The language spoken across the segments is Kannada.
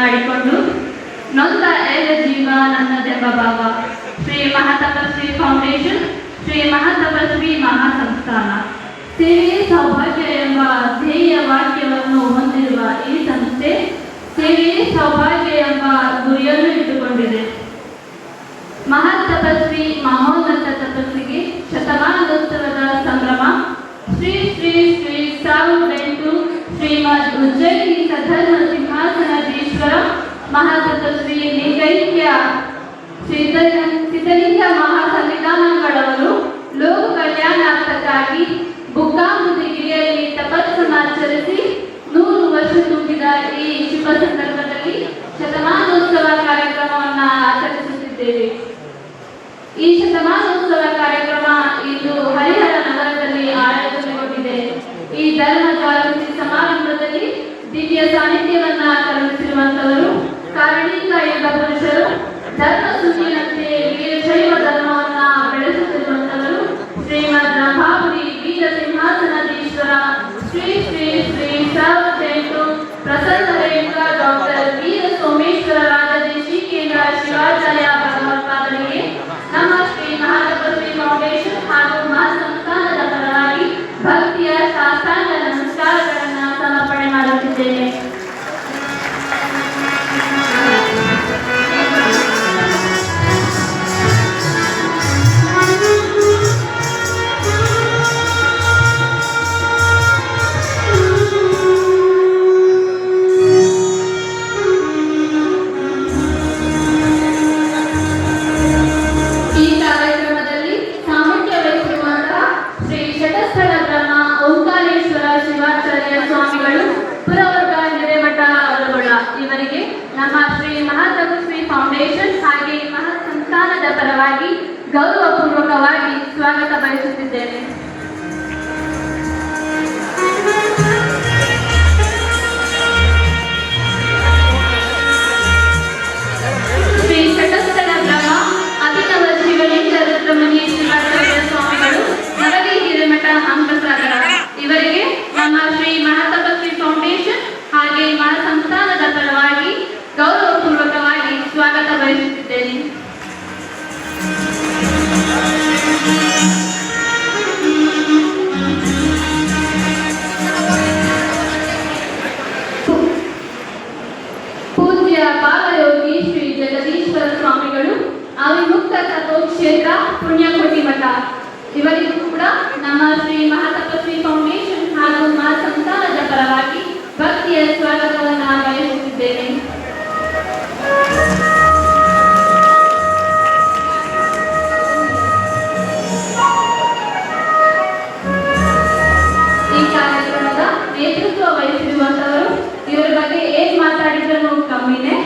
ಮಾಡಿಕೊಂಡು ನೊಂದ ಏಕ ಜೀವ ನನ್ನದೆಂಬ ಭಾವ. ಶ್ರೀ ಮಹಾತಪಸ್ವಿ ಫೌಂಡೇಶನ್, ಶ್ರೀ ಮಹಾತಪಸ್ವಿ ಮಹಾಸಂಸ್ಥಾನ. ಸೇವೆ ಸೌಭಾಗ್ಯ ಎಂಬ ಧ್ಯೇಯ ವಾಕ್ಯವನ್ನು ಹೊಂದಿರುವ ಈ ಸಂಸ್ಥೆ ಸೇವೆ ಸೌಭಾಗ್ಯ ಎಂಬ ಗುರಿಯನ್ನು ಇಟ್ಟುಕೊಂಡಿದೆ. ಮಹಾತಪಸ್ವಿ ಮಹೋನ್ನತ ತಪಸ್ವಿಗೆ ಶತಮಾನೋತ್ಸವದ ಸಂಭ್ರಮ. ಶ್ರೀ ಶ್ರೀ ಶ್ರೀ ಸಾವಿರದ ಎಂಟು ಶ್ರೀಮದ್ ಉಜ್ಜಯಿನಿ ಮಹಾತಪಸ್ವಿ ಲಿಂಗೈಕ್ಯ ಸಿದ್ಧಲಿಂಗ ಮಹಾ ಸನ್ನಿಧಾನಗಳವರು ಲೋಕ ಕಲ್ಯಾಣಾರ್ಥಕ್ಕಾಗಿ ಬುಕ್ಕಾಂಬುದಿಗಿರಿಯಲ್ಲಿ ತಪಸ್ಸನ್ನಾಚರಿಸಿ ನೂರು ವರ್ಷ ತುಂಬಿದ ಈ ಶುಭ ಸಂದರ್ಭದಲ್ಲಿ ಶತಮಾನೋತ್ಸವ ಕಾರ್ಯಕ್ರಮವನ್ನು ಆಚರಿಸುತ್ತಿದ್ದೇವೆ. ಈ ಶತಮಾನೋತ್ಸವ ಕಾರ್ಯಕ್ರಮ ಇಂದು ಹರಿಹರ ನಗರದಲ್ಲಿ ಆಯೋಜನೆಗೊಂಡಿದೆ. ಈ ಧರ್ಮ ಸಮಾರಂಭದಲ್ಲಿ ದಿವ್ಯ ಸಾನ್ನಿಧ್ಯವನ್ನ ಕರುಣಿಸಿರುವಂತವರು ಕಾರಣಿಕ ಯುಗ ಪುರುಷರು ಧರ್ಮ ಸುದ್ದಿಯಂತೆ ವೀರಶೈವ ಧರ್ಮವನ್ನ ಬೆಳೆಸುತ್ತಿರುವಂತವರು ಶ್ರೀಮದ್ ರಂಭಾಪುರಿ ಪರವಾಗಿ ಗೌರವಪೂರ್ವಕವಾಗಿ ಸ್ವಾಗತ ಬಯಸುತ್ತಿದ್ದೇನೆ. ತತ್ವಕ್ಷೇತ್ರ ಪುಣ್ಯಕೋಟಿ ಮಠ ಇವರಿಗೂ ಕೂಡ ನಮ್ಮ ಶ್ರೀ ಮಹಾತಪಸ್ವಿ ಫೌಂಡೇಶನ್ ಹಾಗೂ ಮಹಾಸಂಸ್ಥಾನದ ಪರವಾಗಿ ಭಕ್ತಿಯ ಸ್ವಾಗತವನ್ನು ಬಯಸುತ್ತಿದ್ದೇನೆ ಈ ಕಾರ್ಯಕ್ರಮದ ನೇತೃತ್ವ ವಹಿಸಿರುವಂತವರು ಇವರ ಬಗ್ಗೆ ಏನ್ ಮಾತಾಡಿದ್ರು ಕಮ್ಮಿನೇ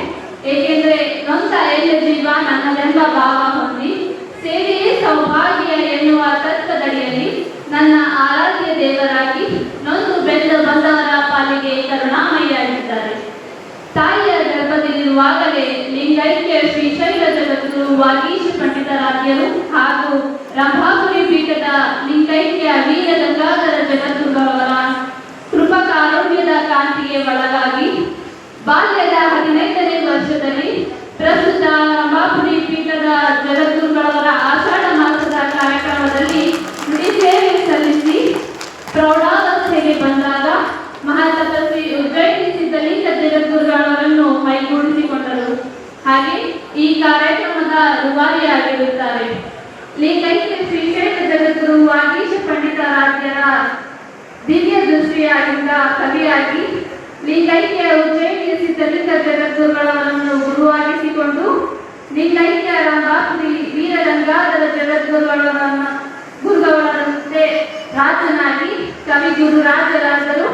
ಏಕೆಂದ್ರೆ ನೊಂದ ಎಲ್ಲ ಜೀವ ನನ್ನದೆಂಬ ಭಾವ ಹೊಂದಿ ಸೇವೆಯೇ ಸೌಭಾಗ್ಯ ಎನ್ನುವ ತತ್ವದಡಿಯಲ್ಲಿ ನನ್ನ ಆರಾಧ್ಯ ದೇವರಾಗಿ ನೊಂದು ಬೆಂದ ಬಂದವರ ಪಾಲಿಗೆ ಕರುಣಾಮಯಿಯಾಗಿದ್ದಾರೆ. ತಾಯಿಯ ಗರ್ಭದಲ್ಲಿರುವಾಗಲೇ ಲಿಂಗೈಕ್ಯ ಶ್ರೀಶೈಲ ಜಗದ್ಗುರು ವಾಗೀಶ ಪಂಡಿತರಾಧ್ಯರು ಹಾಗೂ ರಂಭಾಪುರಿ ಪೀಠದ ಲಿಂಗೈಕ್ಯ ವೀರ ಗಂಗಾಧರ ಜಗದ್ಗುರುಗಳವರ ಕೃಪಕಾರೋಗ್ಯದ ಕಾಂತಿಗೆ ಒಳಗಾಗಿ ಬಾಲ್ಯದ ಹದಿನೈದನೇ ವರ್ಷದಲ್ಲಿ ಪ್ರಸ್ತುತ ರಂಭಾಪುರಿ ಪೀಠದ ಜಗದ್ಗುರುಗಳವರ ಪ್ರೌಢಾವಸ್ಥೆಗೆ ಬಂದಾಗ ಮಹಾತಪಸ್ವಿ ಉದ್ಘಾಟಿಸಿದ್ದ ಲಿಂಗ ಜಗದ್ಗುರುಗಳವರನ್ನು ಮೈಗೂಡಿಸಿಕೊಂಡರು. ಹಾಗೆ ಈ ಕಾರ್ಯಕ್ರಮದ ರೂವಾರಿಯಾಗಿರುತ್ತಾರೆ ಲಿಂಗೈಕ್ಯ ಶ್ರೀಶೈಲ ಜಗದ್ಗುರು ವಾಗೀಶ ಪಂಡಿತಾರಾಧ್ಯರ ದಿವ್ಯ ದೃಷ್ಟಿಯಾಗಿದ್ದ ಕವಿಯಾಗಿ ಲಿಂಗೈಕ್ಯ ಉಜ್ಜಯಿನಿಯ ಸಿದ್ಧಲಿಂಗ ಜಗದ್ಗುರುಗಳವರನ್ನು ಗುರುವಾಗಿಸಿಕೊಂಡು ಲಿಂಗೈಕ್ಯ ರಂಗಾಪುರಿ ವೀರಗಂಗಾಧರ ಜಗದ್ಗುರುಗಳವರನ್ನ ಗುರುಗಳವರಂತೆ ಕವಿ ಗುರುರಾಜರಾದರು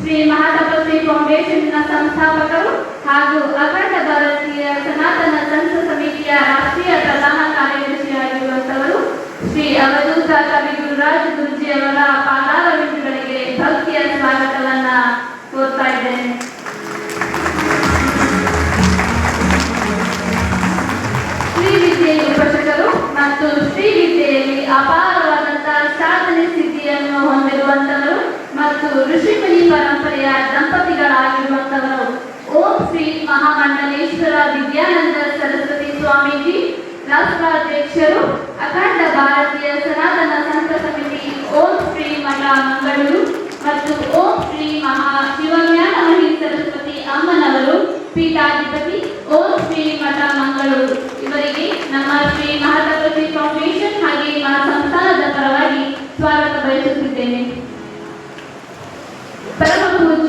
ಶ್ರೀ ಮಹಾತಪಸ್ವಿ ಫೌಂಡೇಶನ್ನ ಸಂಸ್ಥಾಪಕರು ಹಾಗೂ ಅಖಂಡ ಭಾರತೀಯ ಸನಾತನ ಸಂಘ ಸಮಿತಿಯ ರಾಷ್ಟ್ರೀಯ ಪ್ರಧಾನ ಕಾರ್ಯದರ್ಶಿಯಾಗಿರುವಂತವರು ಶ್ರೀ ಅವಧೂತ ಋಷಿಮುನಿ ಪರಂಪರೆಯ ದಂಪತಿಗಳಾಗಿರುವಂತವರು ಓಂ ಶ್ರೀ ಮಹಾಮಂಡಲೇಶ್ವರ ವಿದ್ಯಾನಂದ ಸರಸ್ವತಿ ಸ್ವಾಮೀಜಿ, ರಾಷ್ಟ್ರಾಧ್ಯಕ್ಷರು, ಅಖಂಡ ಭಾರತೀಯ ಸನಾತನ ಸಂತ ಸಮಿತಿ, ಓಂ ಶ್ರೀ ಮಠ ಮಂಗಳೂರು ಮತ್ತು ಓಂ ಶ್ರೀ ಮಹಾ ಶಿವಜ್ಞಾನಮಣಿ ಸರಸ್ವತಿ ಅಮ್ಮನವರು, ಪೀಠಾಧಿಪತಿ, ಓಂ ಶ್ರೀ ಮಠ ಮಂಗಳೂರು. ಇವರಿಗೆ ನಮ್ಮ ಶ್ರೀ ಮಹಾತಪತಿ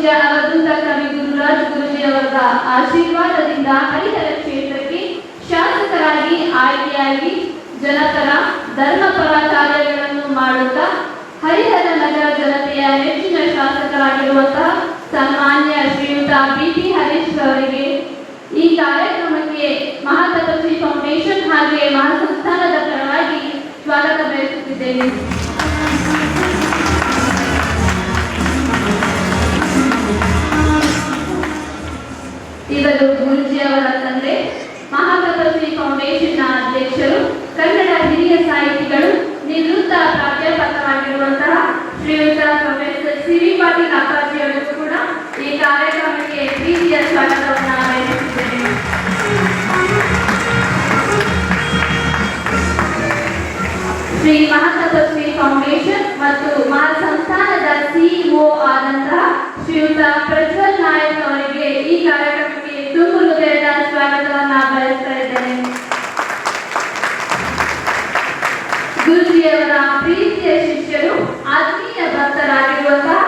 ಪೂಜ್ಯ ಅವಧೂತ ಕವಿ ಗುರುರಾಜ್ ಗುರುಜಿ ಅವರ ಆಶೀರ್ವಾದದಿಂದ ಹರಿಹರ ಕ್ಷೇತ್ರಕ್ಕೆ ಶಾಸಕರಾಗಿ ಆಯ್ಕೆಯಾಗಿ ಜನಪರ ಧರ್ಮಪರ ಕಾರ್ಯಗಳನ್ನು ಮಾಡುತ್ತಾ ಹರಿಹರ ನಗರ ಜನತೆಯ ನೆಚ್ಚಿನ ಶಾಸಕರಾಗಿರುವಂತಹ ಸನ್ಮಾನ್ಯ ಶ್ರೀಯುತ ಬಿ ಟಿ ಹರೀಶ್ ಅವರಿಗೆ ಈ ಕಾರ್ಯಕ್ರಮಕ್ಕೆ ಮಹಾತಪಸ್ವಿ ಫೌಂಡೇಶನ್ ಹಾಗೆ ಮಹಾಸಂಸ್ಥಾನದ ಪರವಾಗಿ ಸ್ವಾಗತ ಬಯಸುತ್ತಿದ್ದೇನೆ. ಇವರು ಗುರುಜಿ ಅವರ ತಂದೆ ಮಹಾತಪಸ್ವಿ ಫೌಂಡೇಶನ್ನ ಅಧ್ಯಕ್ಷರು ಕನ್ನಡ ಹಿರಿಯ ಸಾಹಿತಿಗಳು ನಿವೃತ್ತ ಪ್ರಾಧ್ಯಾಪಕರಾಗಿರುವಂತಹ ಶ್ರೀಯುತ ಪ್ರೊಫೆಸರ್ ಸಿ ವಿ ಪಾಟೀಲ್ ಅಪ್ಪಾಜಿ ಅವರಿಗೂ ಕೂಡ ಈ ಕಾರ್ಯಕ್ರಮಕ್ಕೆ ಪ್ರೀತಿಯ ಸ್ವಾಗತವನ್ನು ಬಯಸುತ್ತೇನೆ ಶ್ರೀ ಮಹಾತಪಸ್ವಿ ಫೌಂಡೇಶನ್ ಮತ್ತು ಮಹಾಸಂಸ್ಥಾನದ ಸಿಇಒ ಆದಂತಹ ಶ್ರೀಯುತ ಪ್ರಜ್ವಲ್ ನಾಯಕ್ ಅವರಿಗೆ ಈ ಕಾರ್ಯಕ್ರಮಕ್ಕೆ ತುಂಬು ಹೃದಯದ ಸ್ವಾಗತವನ್ನ ಬಯಸ್ತಾ ಇದ್ದೇನೆ. ಗುರುಜಿಯವರ ಪ್ರೀತಿಯ ಶಿಷ್ಯರು, ಆತ್ಮೀಯ ಭಕ್ತರಾಗಿರುವಂತಹ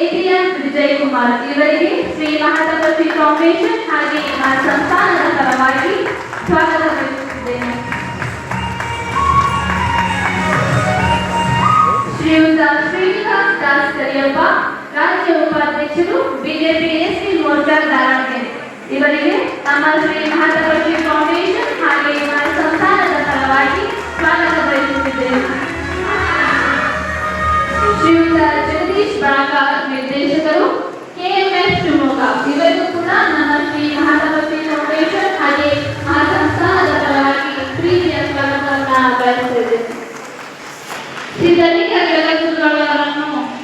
ಎಟಿಎಂ ವಿಜಯ್ ಕುಮಾರ್ ಇವರಿಗೆ ಶ್ರೀ ಮಹಾತಪಸ್ವಿ ಫೌಂಡೇಶನ್ ಹಾಗೆ ಸಂಸ್ಥಾನದ ಪರವಾಗಿ ಸ್ವಾಗತ ಬಯಸುತ್ತಿದ್ದೇನೆ ಶ್ರೀಯುತ ಶ್ರೀನಿವಾಸ್ ದಾಸ್ ಕರಿಯಪ್ಪ, ರಾಜ್ಯ ಉಪಾಧ್ಯಕ್ಷರು ಬಿಜೆಪಿ ಎಸ್ಟಿ ಗಿರೀಶ್ ಬಾಳ್ಕಾರ್ ನಿರ್ದೇಶಕರು ಕೆಎಂಎಸ್ ಶಿವಮೊಗ್ಗ ಇವರಿಗೂ ಕೂಡ ನಮ್ಮ ಶ್ರೀ ಮಹಾರಾಜ